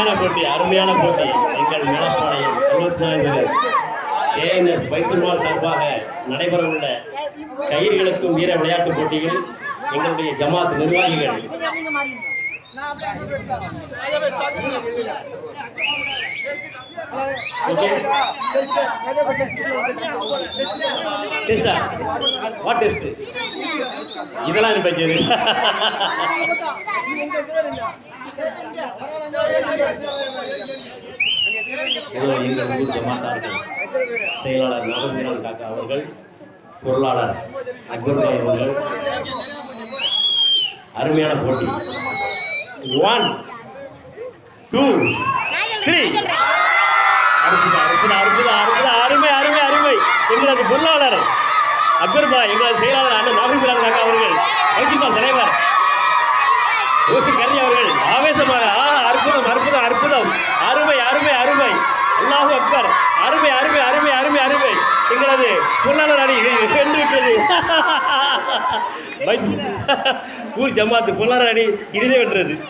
அருமையான போட்டி அருமையான போட்டி. எங்கள் மேலப்பாளையம் இருபத்தி நான்கு ஏஎன்எஸ் வைத்திருமால் சார்பாக நடைபெறவுள்ள கயிறுகளுக்கும் வீர விளையாட்டுப் போட்டிகள் எங்களுடைய ஜமாத் நிர்வாகிகள். டெஸ்டா வாட் டெஸ்ட் இதெல்லாம் எனக்கு ஏதோ எங்கள் ஊர் ஜமாத்தார்கள் செயலாளர் நாகமீரன் காக்கா அவர்கள் பொருளாளர் அக்பர்பாய் அவர்கள் அருமையான போட்டி. ஒன் டூ த்ரீ அற்புதம் அற்புதம் அற்புதம் அருமை அருமை அருமை எங்களது பொருளாளர் அக்பர்பாய் எங்களது செயலாளர் அண்ணன் நாகமீரன் காக்கா அவர்கள் தலைவர் ஓசி கரி அவர்கள் ஆ அற்புதம் அற்புதம் அற்புதம். அருமை அருமை அருமை. அல்லாஹு அக்பர். அருமை அருமை அருமை அருமை அருமை. எங்களது பொருளாளர் அணி சென்று விட்டது. ஊர் ஜமாத்து பொருளாளர் அணி இனிதே வென்றது.